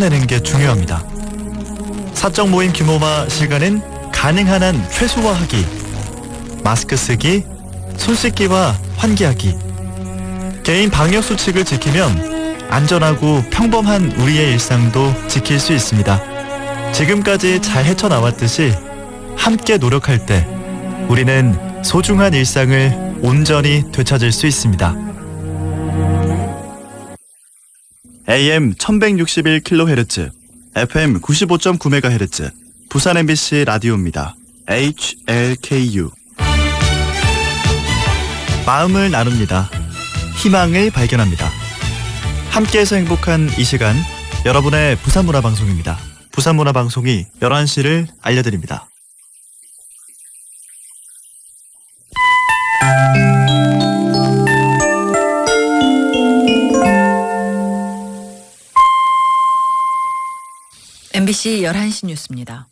내는 게 중요합니다. 사적 모임 규모와 시간은 가능한 한 최소화하기. 마스크 쓰기, 손 씻기와 환기하기. 개인 방역 수칙을 지키면 안전하고 평범한 우리의 일상도 지킬 수 있습니다. 지금까지 잘 헤쳐나왔듯이 함께 노력할 때 우리는 소중한 일상을 온전히 되찾을 수 있습니다. AM 1161kHz, FM 95.9MHz, 부산 MBC 라디오입니다. HLKU. 마음을 나눕니다. 희망을 발견합니다. 함께해서 행복한 이 시간, 여러분의 부산문화방송입니다. 부산문화방송이 11시를 알려드립니다. MBC 11시 뉴스입니다.